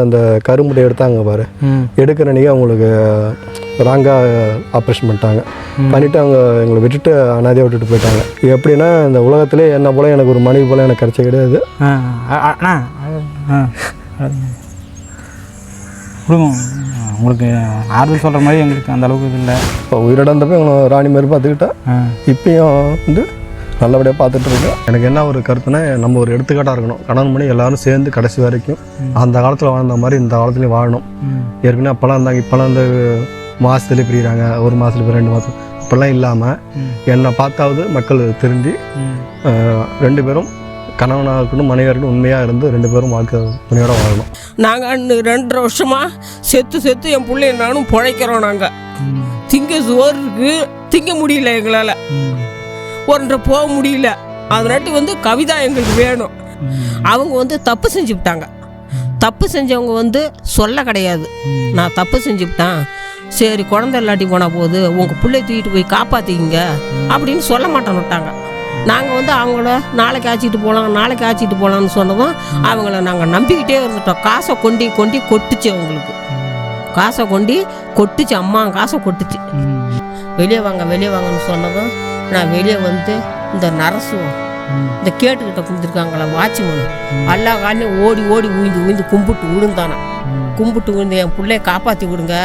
அந்த கருமுட்டை எடுத்தாங்க பாரு. எடுக்கிற அன்றைக்கி அவங்களுக்கு ராங்காக ஆப்ரேஷன் பண்ணிட்டாங்க. பண்ணிவிட்டு அவங்க எங்களை விட்டுட்டு அனாதையாக விட்டுட்டு போயிட்டாங்க. எப்படின்னா இந்த உலகத்திலே என்ன போல் எனக்கு ஒரு மனைவி போல் எனக்கு கிடைச்ச கிடையாது. உங்களுக்கு ஆறுதல் சொல்கிற மாதிரி எங்களுக்கு அந்த அளவுக்கு இது இல்லை. இப்போ உயிரிழந்தப்போ எங்களை ராணி மாதிரி பார்த்துக்கிட்டேன் ஆ. இப்பயும் வந்து நல்லபடியாக பார்த்துட்டு இருக்கேன் எனக்கு என்ன ஒரு கருத்துனா நம்ம ஒரு எடுத்துக்காட்டாக இருக்கணும். கணவன் மணி எல்லாரும் சேர்ந்து கடைசி வரைக்கும் அந்த காலத்தில் வாழ்ந்த மாதிரி இந்த காலத்துலேயும் வாழணும். ஏற்கனவே அப்போல்லாம் இருந்தாங்க. இப்போல்லாம் வந்து மாதத்துலேயே பிரிகிறாங்க ஒரு மாதத்துல போய் ரெண்டு மாதம் இப்போல்லாம் இல்லாமல். என்னை பார்த்தாவது மக்கள் திருந்தி ரெண்டு பேரும் கணவனாக இருக்கட்டும் மனைவியாக இருக்கட்டும் உண்மையாக இருந்து ரெண்டு பேரும் வாழ்க்கை துணையோட வாழணும். நாங்கள் ரெண்டரை வருஷமா செத்து செத்து என் பிள்ளைய நானும் பிழைக்கிறோம் நாங்கள் திங்க சோறு இருக்கு. திங்க முடியல எங்களால். ஒன்றரை போக முடியல. அதனாட்டி வந்து கவிதா எங்களுக்கு வேணும். அவங்க வந்து தப்பு செஞ்சு விட்டாங்க தப்பு செஞ்சவங்க வந்து சொல்ல கிடையாது. நான் தப்பு செஞ்சுவிட்டேன். சரி குழந்தை இல்லாட்டி போனால் போகுது உங்கள் பிள்ளைய தூக்கிட்டு போய் காப்பாற்றிக்கிங்க அப்படின்னு சொல்ல மாட்டேன்னு விட்டாங்க. நாங்கள் வந்து அவங்கள நாளைக்கு ஆச்சிட்டு போகலாம் நாளைக்கு ஆச்சிட்டு போகலான்னு சொன்னதும் அவங்கள நாங்கள் நம்பிக்கிட்டே இருந்துட்டோம். காசை கொண்டி கொண்டி கொட்டுச்சு அவங்களுக்கு. காசை கொண்டி கொட்டுச்சு அம்மா காசை கொட்டுச்சு. வெளியே வாங்க வெளியே வாங்கன்னு சொன்னதும் நான் வெளியே வந்து இந்த நரசு இந்த கேட்டுக்கிட்ட கொடுத்துருக்காங்களா வாட்ச்மேன். எல்லா காலையும் ஓடி ஓடி உயிந்து உயிந்து கும்பிட்டு விழுந்தானே. கும்பிட்டு விழுந்து என் பிள்ளைய காப்பாற்றி விடுங்க.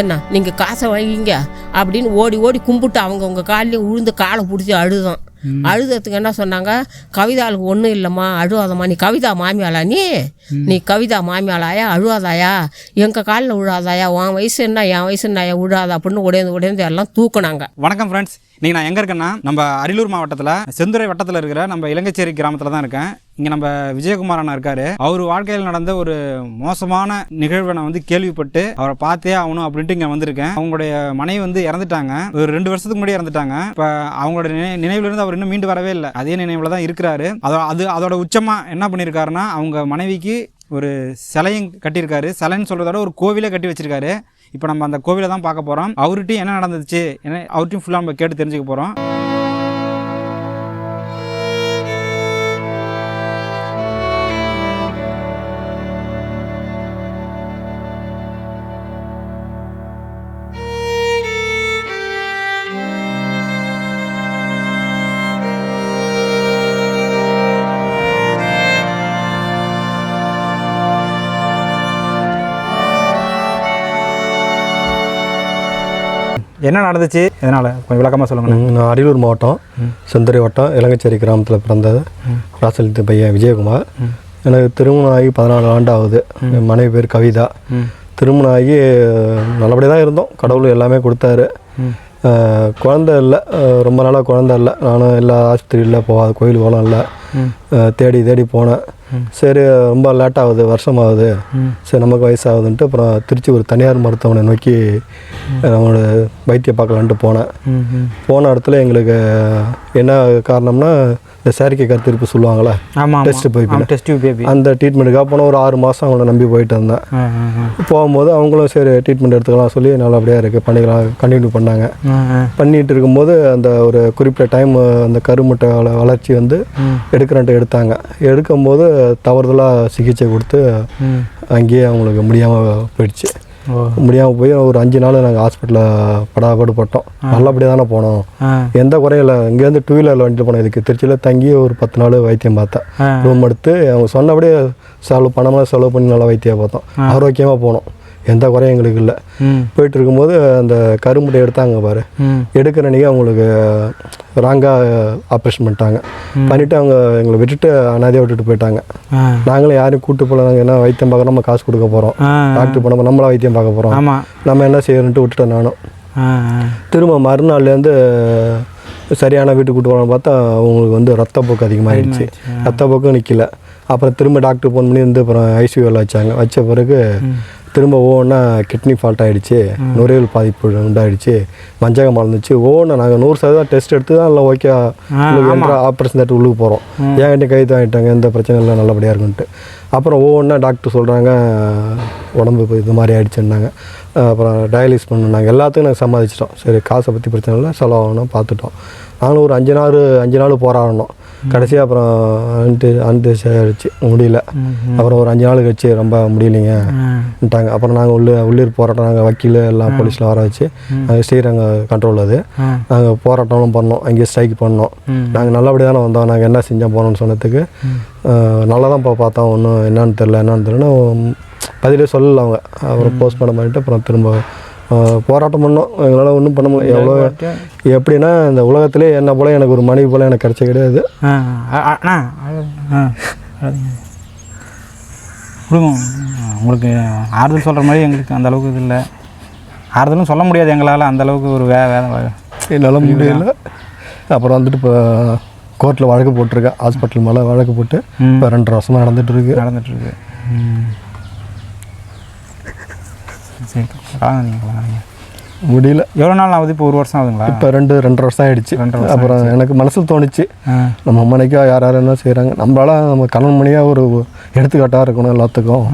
என்ன நீங்கள் காசை வாங்கிங்க அப்படின்னு ஓடி ஓடி கும்பிட்டு அவங்க உங்கள் காலையும் உழுந்து காலை பிடிச்சி அழுதான். அழுததுக்கு என்ன சொன்னாங்க? கவிதாளுக்கு ஒன்றும் இல்லைம்மா அழுவாதம்மா. நீ கவிதா மாமியாளா நீ? நீ கவிதா மாமியாளாயா? அழுவாதாயா? எங்கள் காலில் விழாதாயா உன் வயசு என்ன என் வயசு என்ன? விழாதா அப்படின்னு உடையந்து உடையந்து எல்லாம் தூக்குனாங்க. வணக்கம் ஃப்ரெண்ட்ஸ் இன்றைக்கி நான் எங்கே இருக்கேன்னா நம்ம அரியலூர் மாவட்டத்தில் செந்துறை வட்டத்தில் இருக்கிற நம்ம இலங்கைச்சேரி கிராமத்தில் தான் இருக்கேன். இங்கே நம்ம விஜயகுமார் அண்ணா இருக்காரு. அவர் வாழ்க்கையில் நடந்த ஒரு மோசமான நிகழ்வை நான் வந்து கேள்விப்பட்டு அவரை பார்த்தே ஆகணும் அப்படின்ட்டு இங்கே வந்திருக்கேன். அவங்களுடைய மனைவி வந்து இறந்துட்டாங்க. ஒரு ரெண்டு வருஷத்துக்கு முன்னாடி இறந்துட்டாங்க. இப்போ அவங்களோட நினை நினைவுலேருந்து அவர் இன்னும் மீண்டு வரவே இல்லை. அதே நினைவில் தான் இருக்கிறாரு. அதோ அது அதோட உச்சமாக என்ன பண்ணியிருக்காருன்னா அவங்க மனைவிக்கு ஒரு சிலையும் கட்டியிருக்காரு. சிலைன்னு சொல்கிறதோட ஒரு கோவிலே கட்டி வச்சிருக்காரு. இப்போ நம்ம அந்த கோவிலை தான் பார்க்க போகிறோம் அவர்கிட்டையும் என்ன நடந்துச்சு? என்ன அவர்கிட்டையும் ஃபுல்லாக நம்ம கேட்டு தெரிஞ்சுக்க போகிறோம் என்ன நடந்துச்சு? எதனால்? கொஞ்சம் விளக்கமாக சொல்லுங்கள் நான் அரியலூர் மாவட்டம் செந்துறை வட்டம் இலங்கைச்சேரி கிராமத்தில் பிறந்தது. ராசலித்து பையன் விஜயகுமார். எனக்கு திருமணம் ஆகி பதினாலு ஆண்டு ஆகுது என் மனைவி பேர் கவிதா. திருமணம் ஆகி நல்லபடியாக தான் இருந்தோம். கடவுள் எல்லாமே கொடுத்தாரு. குழந்தை இல்லை. ரொம்ப நாளாக குழந்தை இல்லை. நானும் எல்லா ஆஸ்பத்திரியில் போகாத கோயில் போகலாம் இல்லை. தேடி தேடி போனேன். சரி ரொம்ப லேட் ஆகுது வருஷம் ஆகுது சரி நமக்கு வயசாகுதுன்ட்டு அப்புறம் திருச்சி ஒரு தனியார் மருத்துவமனை நோக்கி நம்மளோட வைத்திய பார்க்கலான்ட்டு போனேன். போன இடத்துல எங்களுக்கு என்ன காரணம்னா இந்த செயற்கை கருத்திருப்பு சொல்லுவாங்களே டெஸ்ட் போய் அந்த ட்ரீட்மெண்ட்டுக்காக போன ஒரு ஆறு மாதம் அவங்கள நம்பி போயிட்டு இருந்தேன். போகும்போது அவங்களும் சரி ட்ரீட்மெண்ட் எடுத்துக்கலாம் சொல்லி நல்லபடியாக இருக்குது பண்ணிக்கலாம் கண்டினியூ பண்ணாங்க. பண்ணிட்டு இருக்கும்போது அந்த ஒரு குறிப்பிட்ட டைம் அந்த கருமுட்டை வள- வளர்ச்சி வந்து எடுக்கிறன்ட்டு எடுத்தாங்க. எடுக்கும்போது தவறுதலாக சிகிச்சை கொடுத்து அங்கேயே அவங்களுக்கு முடியாமல் போயிடுச்சு. முடியாமல் போய் ஒரு அஞ்சு நாள் நாங்கள் ஹாஸ்பிட்டலில் படாபாடு பட்டோம். நல்லபடியாக தானே போனோம். எந்த குறையும் இல்லை. இங்கேருந்து டூ வீலரில் வண்டியில் போனோம். இதுக்கு திருச்சியில் தங்கி ஒரு பத்து நாள் வைத்தியம் பார்த்தேன். ரூம் எடுத்து அவங்க சொன்னபடியே செலவு பணமெல்லாம் செலவு பண்ணி நல்லா வைத்தியம் பார்த்தோம். ஆரோக்கியமாக போனோம். எந்த குறையும் எங்களுக்கு இல்லை. போயிட்டு இருக்கும்போது அந்த கருமுட்டை எடுத்தாங்க பாரு. எடுக்கிற அன்றைக்கி அவங்களுக்கு ராங்காக ஆப்ரேஷன் பண்ணிட்டாங்க. பண்ணிவிட்டு அவங்க எங்களை விட்டுட்டு அனாதையாக விட்டுட்டு போயிட்டாங்க. நாங்களும் யாரையும் கூட்டு போகல நாங்கள் என்ன வைத்தியம் பார்க்க நம்ம காசு கொடுக்க போகிறோம் டாக்டர் போனோம் நம்மளா வைத்தியம் பார்க்க போகிறோம் நம்ம என்ன செய்யணுன்ட்டு விட்டுட்டேன் நானும். திரும்ப மறுநாள்லேருந்து சரியான வீட்டுக்கு கூட்டு போகலான்னு பார்த்தா அவங்களுக்கு வந்து ரத்தப்போக்கு அதிகமாகிடுச்சு ரத்தப்போக்கும் நிற்கல அப்புறம் திரும்ப டாக்டர் ஃபோன் பண்ணி வந்து அப்புறம் ஐசியூவில் வச்சாங்க. வச்ச பிறகு திரும்ப ஒவ்வொன்றா கிட்னி ஃபால்ட் ஆகிடுச்சு நுரையீரல் பாதிப்பு உண்டாயிடுச்சு. மஞ்சகம் மறந்துச்சு ஒவ்வொன்றா நாங்கள் நூறு சதவீதம் டெஸ்ட் எடுத்து தான் எல்லாம் ஓகே ஆப்ரேஷன் தேட்டர் உள்ளுக்கு போகிறோம் ஏன்கிட்ட கை வாங்கிட்டாங்க எந்த பிரச்சனையும் இல்லை நல்லபடியாக இருக்குன்ட்டு. அப்புறம் ஒவ்வொன்றா டாக்டர் சொல்கிறாங்க உடம்பு இப்போ இது மாதிரி ஆயிடுச்சுன்னாங்க. அப்புறம் டயாலிஸ் பண்ணுனாங்க எல்லாத்துக்கும் நாங்கள் சமாளிச்சிட்டோம் சரி காசை பற்றி பிரச்சனை இல்லை செலவாகணும் பார்த்துட்டோம். நாங்களும் ஒரு அஞ்சு நாள் அஞ்சு நாள் போராடணும் கடைசியாக அப்புறம் அன்ட்டு அன்ட்டு ஆயிடுச்சு. முடியல. அப்புறம் ஒரு அஞ்சு நாள் கழிச்சு ரொம்ப முடியலைங்கட்டாங்க அப்புறம் நாங்கள் உள்ள உள்ளூர் போராட்டம் நாங்கள் வக்கீல் எல்லாம் போலீஸ்லாம் வர வச்சு நாங்கள் ஸ்ரீரங்க கண்ட்ரோல் அது. நாங்கள் போராட்டம்லாம் பண்ணோம். அங்கேயே ஸ்ட்ரைக் பண்ணோம். நாங்கள் நல்லபடியாக தானே வந்தோம். நாங்கள் என்ன செஞ்சோம் போனோம்னு சொன்னதுக்கு நல்லா தான் இப்போ பார்த்தோம். ஒன்றும் என்னன்னு தெரில என்னன்னு தெரிலன்னு பதிலே சொல்லல அவங்க. அப்புறம் போஸ்ட்மார்ட்டம் பண்ணிட்டு அப்புறம் திரும்ப போராட்டம் பண்ணோம். எங்களால் ஒன்றும் பண்ண முடியல. எவ்வளோ எப்படின்னா இந்த உலகத்திலே என்ன போல எனக்கு ஒரு மனைவி போல எனக்கு கிடைச்ச கிடையாது. உங்களுக்கு ஆறுதல் சொல்கிற மாதிரி எங்களுக்கு அந்த அளவுக்கு இது இல்லை. ஆறுதலும் சொல்ல முடியாது எங்களால். அந்த அளவுக்கு ஒரு வே வே வே- என்னால் முடியல. அப்புறம் வந்துட்டு இப்போ கோர்ட்டில் வழக்கு போட்டிருக்கேன். ஹாஸ்பிட்டல் மேலே வழக்கு போட்டு. இப்போ ரெண்டரை வருஷமாக நடந்துட்டு இருக்கு. முடியல. எவ்வளோ நாள் ஆகுது? இப்போ ஒரு வருஷம் ஆகுதுங்களா? இப்போ ரெண்டு ரெண்டரை வருஷம் ஆயிடுச்சு. ரெண்டரை அப்புறம் எனக்கு மனசில் தோணுச்சு. நம்ம அம்மனைக்கா யார் யார் என்ன செய்கிறாங்க நம்மளால நம்ம கணவன் மணியாக ஒரு எடுத்துக்காட்டாக இருக்கணும் எல்லாத்துக்கும்.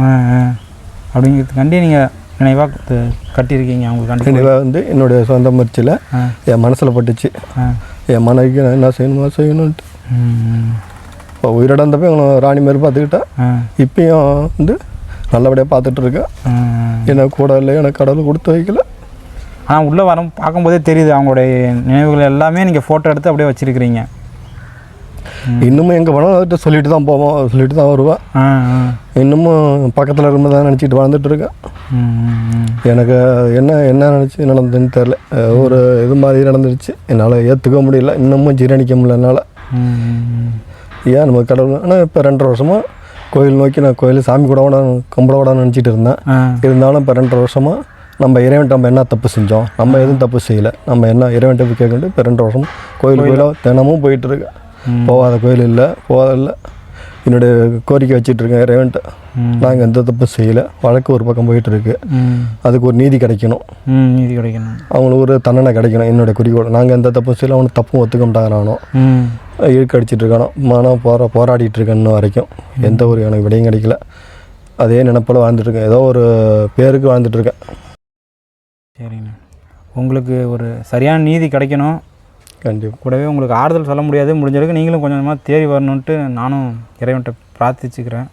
அப்படிங்கிறதுக்காண்டி நீங்கள் நினைவாக கட்டியிருக்கீங்க. அவங்களுக்காண்டி நினைவாக வந்து என்னுடைய சொந்த முயற்சியில் என் மனசில் பட்டுச்சு. என் மனைவிக்கு நான் என்ன செய்யணுமோ செய்யணுன்ட்டு ம் இப்போ உயிரிழந்தப்போ ராணி மாதிரி பார்த்துக்கிட்டா இப்பயும் வந்து நல்லபடியாக பார்த்துட்டு இருக்கேன் ஆ எனக்கு கூட இல்லை எனக்கு கடவுள் கொடுத்து வைக்கல. ஆனால் உள்ளே வரும் பார்க்கும்போதே தெரியுது அவங்களுடைய நினைவுகள் எல்லாமே நீங்கள் ஃபோட்டோ எடுத்து அப்படியே வச்சிருக்கிறீங்க. இன்னமும் எங்கே வேணாலும் அவர்கிட்ட சொல்லிட்டு தான் போவோம் சொல்லிட்டு தான் வருவேன். இன்னமும் பக்கத்தில் இருந்து தான் நினச்சிட்டு வாழ்ந்துட்டு இருக்கேன் ம், ம், ம். எனக்கு என்ன என்ன நினச்சி நடந்ததுன்னு தெரில ஒரு இது மாதிரி நடந்துருச்சு. என்னால் ஏற்றுக்க முடியல. இன்னமும் ஜீரணிக்க முடியல என்னால். ஏன் நம்ம கடவுள்? ஆனால் இப்போ ரெண்டரை வருஷமாக கோயில் நோக்கி நான் கோயில் சாமி கூட கூட கும்பிட நினச்சிட்டு இருந்தேன். இருந்தாலும் இப்போ ரெண்டரை வருஷமாக நம்ம இறைவன் நம்ம என்ன தப்பு செஞ்சோம்? நம்ம எதுவும் தப்பு செய்யலை. நம்ம என்ன இறைவன்ட்ட போய் கேட்கணும் இப்போ ரெண்டு வருஷம் கோயில் கோயிலாக தினமும் போயிட்டு இருக்கேன் போகாத கோயில் இல்லை போகாத இல்லை. என்னுடைய கோரிக்கை வச்சிட்டு இருக்கேன் இறைவன்ட்ட ம். நாங்கள் எந்த தப்பும் செய்யலை. வழக்கு ஒரு பக்கம் போயிட்டு இருக்கு ம். அதுக்கு ஒரு நீதி கிடைக்கணும். நீதி கிடைக்கணும். அவங்களுக்கு ஒரு தண்டனை கிடைக்கணும். என்னோட குறிக்கோள். நாங்கள் எந்த தப்பும் செய்யலை. அவனுக்கு தப்பும் ஒத்துக்க மாட்டாங்க நானும் ம். இழுக்கு அடிச்சிட்டு இருக்கானோ மனம் போரா போராடிட்டு இருக்கேன் வரைக்கும் எந்த ஒரு எனக்கு விடையும் கிடைக்கல. அதே நினைப்பில் வாழ்ந்துட்டு இருக்கேன் ஏதோ ஒரு பேருக்கு வாழ்ந்துட்டு இருக்கேன் சரிங்கண்ணா உங்களுக்கு ஒரு சரியான நீதி கிடைக்கணும். கண்டிப்பாக கூடவே உங்களுக்கு ஆறுதல் சொல்ல முடியாது. முடிஞ்ச அளவுக்கு நீங்களும் கொஞ்சம் கொஞ்சமாக தேறி வரணுன்ட்டு நானும் இறைவன்ட்ட பிரார்த்திச்சுக்கிறேன்.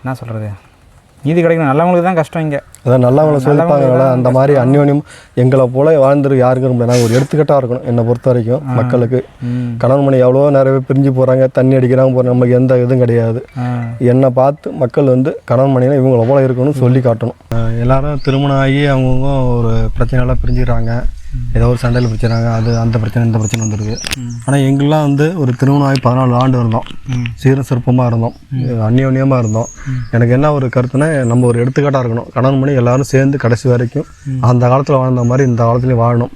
என்ன சொல்கிறது நீதி கிடைக்கணும். நல்லவங்களுக்கு தான் கஷ்டம் இங்கே. அதான் நல்லவங்களை சொல்லிப்பாங்கல்ல அந்த மாதிரி அந்யோன்யம் எங்களை போல வாழ்ந்துரு யாருக்கு முடியாது நாங்கள் ஒரு எடுத்துக்கிட்டாக இருக்கணும் என்னை பொறுத்த வரைக்கும் மக்களுக்கு. கணவன் மணி எவ்வளோ நிறைய பேர் பிரிஞ்சு போகிறாங்க தண்ணி அடிக்கிறாங்க போகிறாங்க நமக்கு எந்த இதுவும் கிடையாது. என்னை பார்த்து மக்கள் வந்து கணவன் மணினா இவங்கள போல இருக்கணும்னு சொல்லி காட்டணும். எல்லாரும் திருமணம் ஆகி அவங்கவுங்க ஒரு பிரச்சனையெல்லாம் பிரிஞ்சுக்கிறாங்க. ஏதோ ஒரு சண்டையில் பிரச்சனைங்க அது அந்த பிரச்சனை இந்த பிரச்சனை வந்துருக்கு. ஆனால் எங்கெல்லாம் வந்து ஒரு திருமணம் ஆகி பதினாலு ஆண்டு இருந்தோம். சீரும் சிறப்பமாக இருந்தோம். அந்யோன்யமாக இருந்தோம். எனக்கு என்ன ஒரு கருத்துனா நம்ம ஒரு எடுத்துக்காட்டாக இருக்கணும். கணவன் மணி எல்லாரும் சேர்ந்து கடைசி வரைக்கும் அந்த காலத்தில் வாழ்ந்த மாதிரி இந்த காலத்துலேயும் வாழணும்.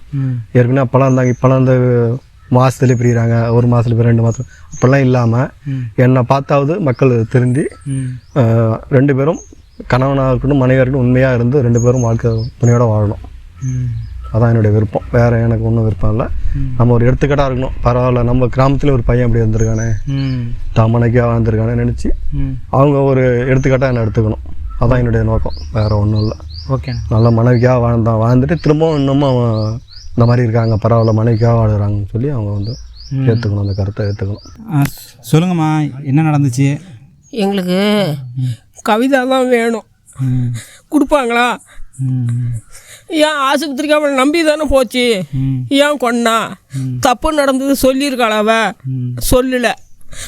ஏற்கனவே அப்போல்லாம் இருந்தாங்க. இப்போல்லாம் இந்த மாதத்துலேயே பிரிகிறாங்க ஒரு மாதத்துல ரெண்டு மாதம் அப்போல்லாம் இல்லாமல் என்னை பார்த்தாவது மக்கள் திருந்தி ரெண்டு பேரும் கணவனாக இருக்கட்டும் மனைவியாக இருக்கட்டும் உண்மையாக இருந்து ரெண்டு பேரும் வாழ்க்கை துணையோட வாழணும். அதான் என்னுடைய விருப்பம். வேறு எனக்கு ஒன்றும் விருப்பம் இல்லை. நம்ம ஒரு எடுத்துக்காட்டாக இருக்கணும். பரவாயில்ல நம்ம கிராமத்தில் ஒரு பையன் அப்படி இருந்திருக்கானே ம். தமனைக்காக வாழ்ந்திருக்கானே நினச்சி ம். அவங்க ஒரு எடுத்துக்காட்டாக என்னை எடுத்துக்கணும். அதான் என்னுடைய நோக்கம். வேறு ஒன்றும் இல்லை. ஓகேண்ணா நல்ல மனைவிக்காக வாழ்ந்தான் வாழ்ந்துட்டு திரும்பவும் இன்னமும் அவன் இந்த மாதிரி இருக்காங்க. பரவாயில்ல மனைவிக்காக வாழுறாங்கன்னு சொல்லி அவங்க வந்து ஏற்றுக்கணும் அந்த கருத்தை ஏற்றுக்கணும் சொல்லுங்கம்மா என்ன நடந்துச்சு? எங்களுக்கு கவிதா தான் வேணும். கொடுப்பாங்களா? ம். ஏன் ஆஸ்பத்திரிக்கு அவளை நம்பி தானே போச்சு ஏன் கொன்னா? தப்பு நடந்தது சொல்லியிருக்காள அவ? சொல்லலை.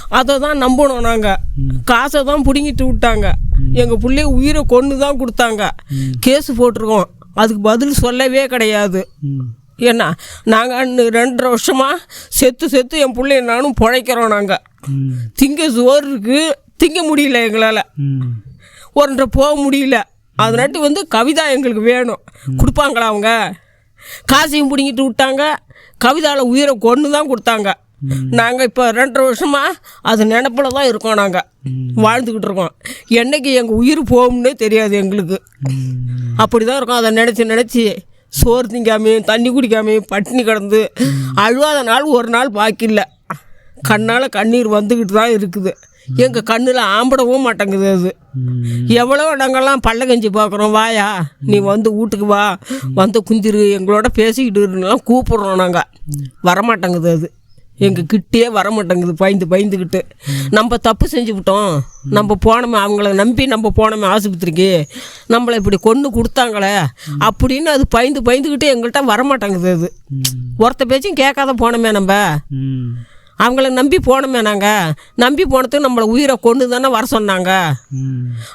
அதை தான் நம்பணும் நாங்கள் காசை தான் பிடுங்கிட்டு விட்டாங்க. எங்கள் பிள்ளைய உயிரை கொண்டு தான் கொடுத்தாங்க கேஸ் போட்டிருக்கோம். அதுக்கு பதில் சொல்லவே கிடையாது. ஏன்னா நாங்கள் ரெண்டரை வருஷமாக செத்து செத்து என் பிள்ளைய நானும் பிழைக்கிறோம் நாங்கள் திங்க சோறு இருக்கு. திங்க முடியல எங்களால். ம். ஒன்றரை போக முடியல. அதனாட்டி வந்து கவிதா எங்களுக்கு வேணும். கொடுப்பாங்களா அவங்க? காசையும் பிடிங்கிட்டு விட்டாங்க. கவிதாவில் உயிரை கொண்டு தான் கொடுத்தாங்க. நாங்கள் இப்போ ரெண்டரை வருஷமாக அது நினப்பில் தான் இருக்கோம் நாங்கள் வாழ்ந்துக்கிட்டு இருக்கோம். என்னைக்கு எங்கள் உயிர் போகும்னே தெரியாது எங்களுக்கு. அப்படி தான் இருக்கோம். அதை நினச்சி நினச்சி சோறு திங்காமையும் தண்ணி குடிக்காமையும் பட்டினி கிடந்து அழுவாத நாள் ஒரு நாள் பாக்கி இல்லை. கண்ணால் கண்ணீர் வந்துக்கிட்டு தான் இருக்குது. எங்கள் கண்ணில் ஆம்பிடவும் மாட்டேங்குது அது. எவ்வளோ நாங்கள்லாம் பல்ல கஞ்சி பார்க்குறோம் வாயா நீ வந்து வீட்டுக்கு வா வந்து குந்திரு எங்களோட பேசிக்கிட்டு இருந்தெல்லாம் கூப்பிட்றோம் நாங்கள் வரமாட்டேங்குது அது. எங்கள் கிட்டே வர மாட்டேங்குது பயந்து பயந்துக்கிட்டு நம்ம தப்பு செஞ்சு விட்டோம். நம்ம போனோமே அவங்கள நம்பி நம்ம போனோமே ஆஸ்பத்திரிக்கு. நம்மளை இப்படி கொன்று கொடுத்தாங்களே அப்படின்னு அது பயந்து பயந்துக்கிட்டு எங்கள்கிட்ட வரமாட்டேங்குது அது. ஒருத்த பேச்சும் கேட்காத போனோமே நம்ம. அவங்கள நம்பி போனோமே நாங்கள் நம்பி போனதுக்கு நம்மளை உயிரை கொண்டு தானே வர சொன்னாங்க.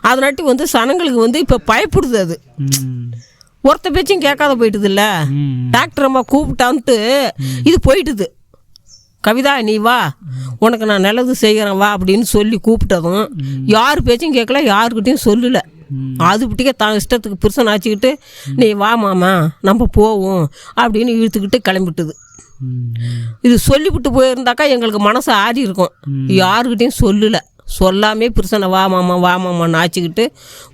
அதனாட்டி வந்து சனங்களுக்கு வந்து இப்போ பயப்படுது அது. ஒருத்த பேச்சும் கேட்காத போயிட்டுது இல்ல. டாக்டர் அம்மா கூப்பிட்டான்ட்டு இது போயிட்டுது. கவிதா நீ வா. உனக்கு நான் நல்லது செய்கிறேன் வா அப்படின்னு சொல்லி கூப்பிட்டதும் யார் பேச்சும் கேட்கல யாருக்கிட்டையும் சொல்லல. அது பிடிக்க தான் இஷ்டத்துக்கு புருஷன் ஆச்சுக்கிட்டு நீ வா மாமா நம்ம போவோம் அப்படின்னு இழுத்துக்கிட்டு கிளம்பிட்டுது. இது சொல்லிவிட்டு போயிருந்தாக்கா எங்களுக்கு மனசு ஆறி இருக்கும். யாருக்கிட்டையும் சொல்லல. சொல்லாமே புருஷனை வா மாமா வா மாமான்னு ஆச்சிக்கிட்டு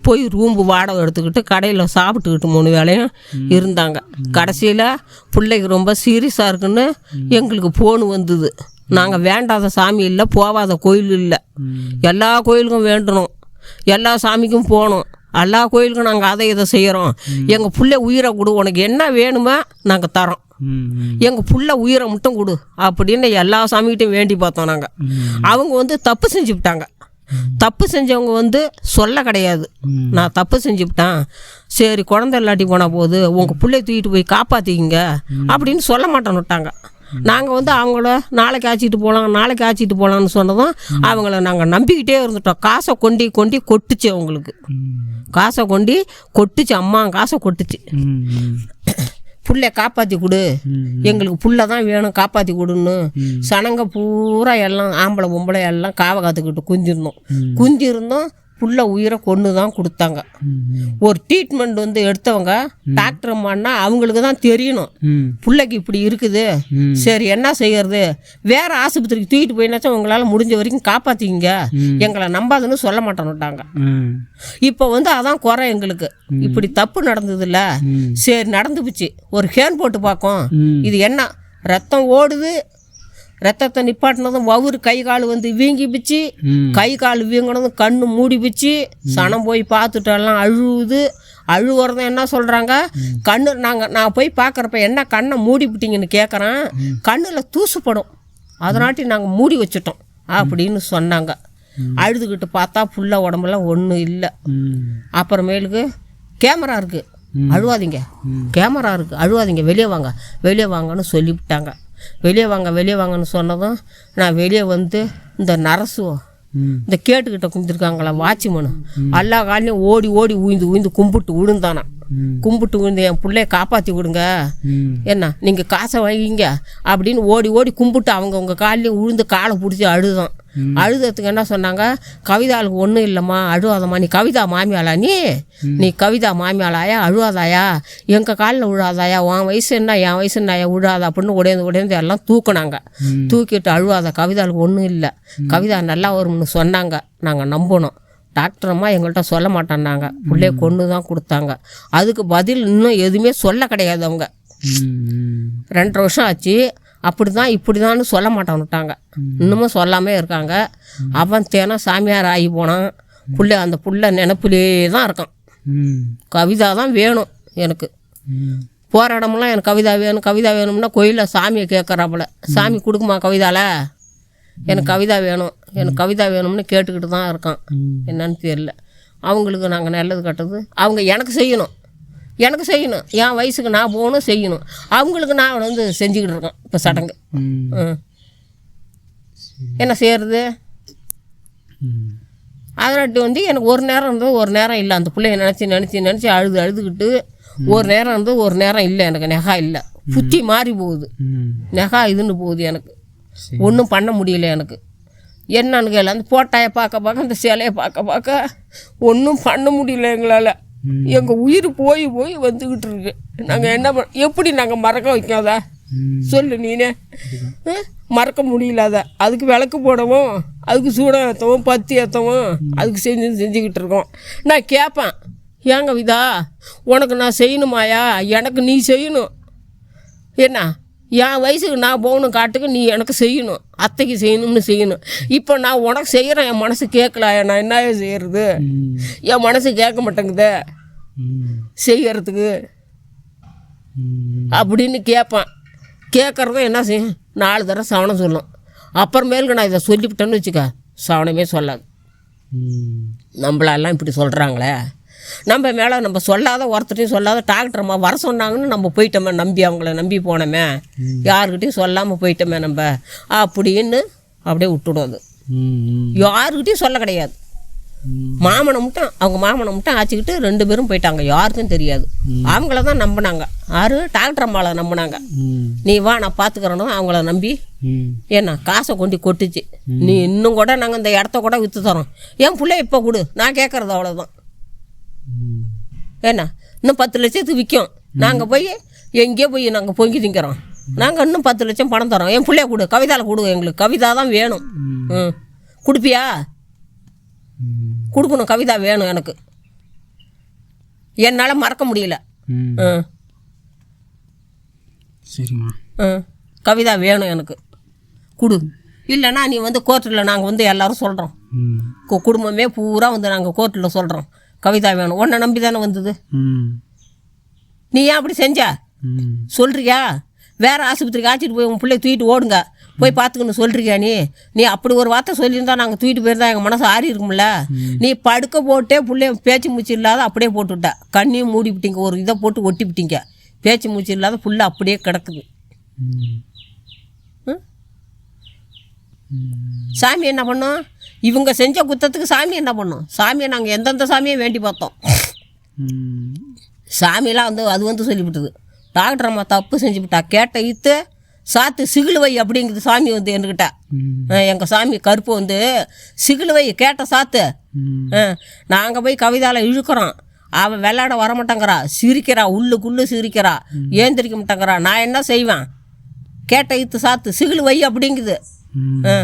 போய் ரூம்பு வாடகை எடுத்துக்கிட்டு கடையில் சாப்பிட்டுக்கிட்டு மூணு வேளையும் இருந்தாங்க. கடைசியில் பிள்ளைக்கு ரொம்ப சீரியஸாக இருக்குன்னு எங்களுக்கு ஃபோன் வந்தது. நாங்கள் வேண்டாத சாமி இல்லை போகாத கோயில் இல்லை. எல்லா கோயிலுக்கும் வேண்டணும். எல்லா சாமிக்கும் போகணும். எல்லா கோயிலுக்கும் நாங்கள் அதை இதை செய்கிறோம் எங்கள் பிள்ளை உயிரை கொடு உனக்கு என்ன வேணுமோ நாங்கள் தரோம். எங்கள் புள்ள உயிரை மட்டும் கொடு அப்படின்னு எல்லா சாமிகிட்டையும் வேண்டி பார்த்தோம் நாங்கள் அவங்க வந்து தப்பு செஞ்சுவிட்டாங்க தப்பு செஞ்சவங்க வந்து சொல்ல கிடையாது. நான் தப்பு செஞ்சுவிட்டேன் சரி குழந்தை இல்லாட்டி போனால் போது உங்கள் பிள்ளைய தூக்கிட்டு போய் காப்பாற்றிக்கிங்க அப்படின்னு சொல்ல மாட்டேன்னு விட்டாங்க. நாங்கள் வந்து அவங்கள நாளைக்கு ஆச்சிட்டு போகலாம் நாளைக்கு ஆச்சிட்டு போகலான்னு சொன்னதும் அவங்கள நாங்கள் நம்பிக்கிட்டே இருந்துட்டோம். காசை கொண்டி கொண்டி கொட்டுச்சு அவங்களுக்கு. காசை கொண்டி கொட்டுச்சு அம்மா காசை கொட்டுச்சு. புள்ளைய காப்பாற்றி கொடு. எங்களுக்கு புள்ள தான் வேணும் காப்பாற்றி கொடுன்னு. சனங்க பூரா எல்லாம் ஆம்பளை பொம்பளை எல்லாம் காவை காத்துக்கிட்டு குந்திருந்தோம் குந்திருந்தோம் புள்ள உயிரை கொண்டு தான் கொடுத்தாங்க. ஒரு ட்ரீட்மெண்ட் வந்து எடுத்தவங்க டாக்டர் அம்மான்னா அவங்களுக்கு தான் தெரியணும். பிள்ளைக்கு இப்படி இருக்குது. சரி என்ன செய்யறது? வேற ஆஸ்பத்திரிக்கு தூக்கிட்டு போயினாச்சும் உங்களால் முடிஞ்ச வரைக்கும் காப்பாற்றிங்க எங்களை நம்பாதுன்னு சொல்ல மாட்டேன்னுட்டாங்க. இப்போ வந்து அதான் குறை எங்களுக்கு. இப்படி தப்பு நடந்ததுல்ல. சரி நடந்து போச்சு ஒரு ஹேன் போட்டு பார்க்கும். இது என்ன? ரத்தம் ஓடுது ரத்தத்தை நிப்பாட்டினதும் வவுறு கை கால் வந்து வீங்கி பிச்சு கை கால் வீங்கினதும் கண்ணு மூடி பிச்சு சனம் போய் பார்த்துட்டெல்லாம் அழுவுது. அழுவுறதும் என்ன சொல்கிறாங்க கண்ணு நாங்கள் நான் போய் பார்க்குறப்ப என்ன கண்ணை மூடி விட்டீங்கன்னு கேட்குறேன் கண்ணில் தூசுப்படும் அதனாட்டி நாங்கள் மூடி வச்சிட்டோம் அப்படின்னு சொன்னாங்க. அழுதுகிட்டு பார்த்தா புள்ள உடம்புல ஒன்றும் இல்லை. அப்புறமேலுக்கு கேமரா இருக்குது அழுவாதீங்க. கேமரா இருக்குது அழுவாதீங்க. வெளியே வாங்க. வெளியே வாங்கன்னு சொல்லிவிட்டாங்க. வெளியே வாங்க வெளியே வாங்கன்னு சொன்னதும் நான் வெளியே வந்து இந்த நரசு இந்த கேட்டுக்கிட்ட குந்திருக்காங்களா வாட்ச்மேனு. எல்லா காலையும் ஓடி ஓடி உயிந்து உயிந்து கும்பிட்டு விழுந்தானா கும்பிட்டு விழுந்து என் பிள்ளைய காப்பாற்றி விடுங்க. என்ன நீங்கள் காசை வாங்கிங்க அப்படின்னு ஓடி ஓடி கும்பிட்டு அவங்க உங்கள் காலையும் உழுந்து காலை பிடிச்சி அழுதான். அழுததுக்கு என்ன சொன்னாங்க? கவிதாளுக்கு ஒன்றும் இல்லைம்மா அழுவாதம்மா. நீ கவிதா மாமியாளா நீ? நீ கவிதா மாமியாளாயா? அழுவாதாயா? எங்கள் காலில் விழாதாயா? உன் வயசு என்ன? என் வயசு என்ன? விழாதா? அப்படின்னு உடையந்து உடையந்து எல்லாம் தூக்குனாங்க. தூக்கிட்டு அழுவாத கவிதாளுக்கு ஒன்றும் இல்லை. கவிதா நல்லா வரும்னு சொன்னாங்க. நாங்கள் நம்பினோம் டாக்டர் அம்மா எங்கள்கிட்ட சொல்ல மாட்டேன்னாங்க. பிள்ளைய கொண்டு தான் கொடுத்தாங்க. அதுக்கு பதில் இன்னும் எதுவுமே சொல்ல கிடையாது அவங்க. ரெண்டரை வருஷம் ஆச்சு. அப்படி தான் இப்படி தான்னு சொல்ல மாட்டான்னுட்டாங்க இன்னமும் சொல்லாமே இருக்காங்க. அவன் தினம் சாமியார் ஆகி போனான். புள்ள அந்த புள்ள நினப்புலே தான் இருக்கான் கவிதா தான் வேணும் எனக்கு. போகிற இடமெல்லாம் எனக்கு கவிதா வேணும் கவிதா வேணும்னா கோயிலில் சாமியை கேட்குறாப்புல சாமி கொடுக்குமா கவிதால? எனக்கு கவிதா வேணும். எனக்கு கவிதா வேணும்னு கேட்டுக்கிட்டு தான் இருக்கான் என்னன்னு தெரியல. அவங்களுக்கு நாங்கள் நல்லது கட்டுறது அவங்க எனக்கு செய்யணும். எனக்கு செய்யணும். என் வயசுக்கு நான் போகணும் செய்யணும். அவங்களுக்கு நான் வந்து செஞ்சுக்கிட்டு இருக்கேன் இப்போ சடங்கு. என்ன செய்யறது? அதனாட்டி வந்து எனக்கு ஒரு நேரம் இருந்தது ஒரு நேரம் இல்லை. அந்த பிள்ளைய நினச்சி நினச்சி நினச்சி அழுது அழுதுகிட்டு ஒரு நேரம் இருந்து ஒரு நேரம் இல்லை எனக்கு. நெகா இல்லை. புத்தி மாறி போகுது. நெகா இதுன்னு போகுது எனக்கு. ஒன்றும் பண்ண முடியல எனக்கு. என்னன்னு கேள. அந்த போட்டாயை பார்க்க பார்க்க அந்த சிலையை பார்க்க பார்க்க ஒன்றும் பண்ண முடியல எங்களால். எங்கள் உயிர் போய் போய் வந்துக்கிட்டு இருக்கு. நாங்கள் என்ன பண்ண எப்படி நாங்கள் மறக்க வைக்காதா? சொல்லு நீனே? மறக்க முடியல அதை அதுக்கு விளக்கு போடவும் அதுக்கு சூடம் ஏற்றவும் பத்தி ஏற்றவும் அதுக்கு செஞ்சு செஞ்சுக்கிட்டு இருக்கோம். நான் கேட்பேன் ஏங்க விதா உனக்கு நான் செய்யணுமாயா? எனக்கு நீ செய்யணும். என்ன? என் வயசுக்கு நான் போகணும் காட்டுக்கு நீ எனக்கு செய்யணும். அத்தைக்கு செய்யணும்னு செய்யணும். இப்போ நான் உனக்கு செய்கிறேன் என் மனசு கேட்கலாயா நான் என்ன செய்யறது? என் மனசு கேட்க மாட்டேங்குதே. செய்யறதுக்கு. அப்படின்னு கேட்பான். கேட்குறதும் என்ன செய்யும்? நாலு தடவை சவணம் சொல்லும். அப்புறமேலுக்கு நான் இதை சொல்லிவிட்டேன்னு வச்சுக்க சவணமே சொல்லாது. நம்மளெல்லாம் இப்படி சொல்கிறாங்களே நம்ம மேலே நம்ம சொல்லாத ஒருத்தரையும் சொல்லாத டாக்டர்மா வர சொன்னாங்கன்னு நம்ம போயிட்டோமே நம்பி அவங்கள நம்பி போனோமே. யாருக்கிட்டையும் சொல்லாமல் போயிட்டோமே நம்ம. அப்படின்னு அப்படியே விட்டுடும் அது. யாருக்கிட்டையும் சொல்ல கிடையாது. மாமனை மட்டும் அவங்க மாமனை மட்டும் ஆச்சுக்கிட்டு ரெண்டு பேரும் போயிட்டாங்க. யாருக்கும் தெரியாது. அவங்கள தான் நம்பினாங்க. யாரு? டாக்டர் அம்மாவை நம்பினாங்க. நீ வா நான் பார்த்துக்கிறேன்னு அவங்கள நம்பி. ஏன்னா காசை கொண்டு கொட்டுச்சு. நீ இன்னும் கூட நாங்கள் இந்த இடத்த கூட விற்று தரோம். என் பிள்ளை இப்போ கொடு. நான் கேட்குறது அவ்வளோதான் ஏன்னா இன்னும் பத்து லட்சத்துக்கு விற்கும் நாங்கள் போய் எங்கேயோ போய் நாங்கள் பொங்கி திங்கிறோம். நாங்கள் இன்னும் பத்து லட்சம் பணம் தரோம். என் பிள்ளைய கொடு கவிதாவில் கொடு எங்களுக்கு. கவிதா தான் வேணும். ம். கொடுப்பியா? கொடுக்கணும். கவிதா வேணும் எனக்கு. என்னால் மறக்க முடியல. ம். சரிம்மா. ம் கவிதா வேணும் எனக்கு. கொடு. இல்லைன்னா நீ வந்து கோர்ட்டில் நாங்கள் வந்து எல்லாரும் சொல்கிறோம் குடும்பமே பூரா வந்து நாங்கள் கோர்ட்டில் சொல்கிறோம் கவிதா வேணும். உன்னை நம்பி தானே வந்தது நீ ஏன் அப்படி செஞ்ச? சொல்கிறியா வேற ஆஸ்பத்திரிக்கு ஆச்சிட்டு போய் உன் பிள்ளைய தூக்கிட்டு ஓடுங்க. போய் பார்த்துக்கணும் சொல்கிறியா நீ? நீ அப்படி ஒரு வார்த்தை சொல்லியிருந்தா நாங்கள் தூக்கிட்டு போயிருந்தா எங்கள் மனசு ஆறி இருக்கும்ல? நீ படுக்க போட்டே பிள்ளைய பேச்சு மூச்சு இல்லாத அப்படியே போட்டுவிட்ட கண்ணையும் மூடி விட்டீங்க. ஒரு இதை போட்டு ஒட்டி விட்டீங்க. பேச்சு மூச்சு இல்லாத புள்ள அப்படியே கிடக்குது? சாமி என்ன பண்ணோம்? இவங்க செஞ்ச குத்தத்துக்கு சாமி என்ன பண்ணோம்? சாமியை நாங்கள் எந்தெந்த சாமியை வேண்டி பார்த்தோம்? ம் சாமியெல்லாம் வந்து அது வந்து சொல்லிவிட்டது. டாக்டர் அம்மா தப்பு செஞ்சுவிட்டா கேட்ட இத்து சாத்து சிகிலுவை அப்படிங்கிறது அப்படிங்குது சாமி வந்து என்கிட்ட. எங்கள் சாமி கருப்பு வந்து சிகிலுவை கேட்ட சாத்து. நாங்கள் போய் கவிதாவில் இழுக்கிறோம். அவன் விளையாட வரமாட்டேங்கிறா. சிரிக்கிறா உள்ளுக்குள்ளு சிரிக்கிறா. ஏந்திரிக்க மாட்டேங்கிறா. நான் என்ன செய்வேன்? கேட்ட இத்து சாத்து சிகிலுவை அப்படிங்குது. ஆ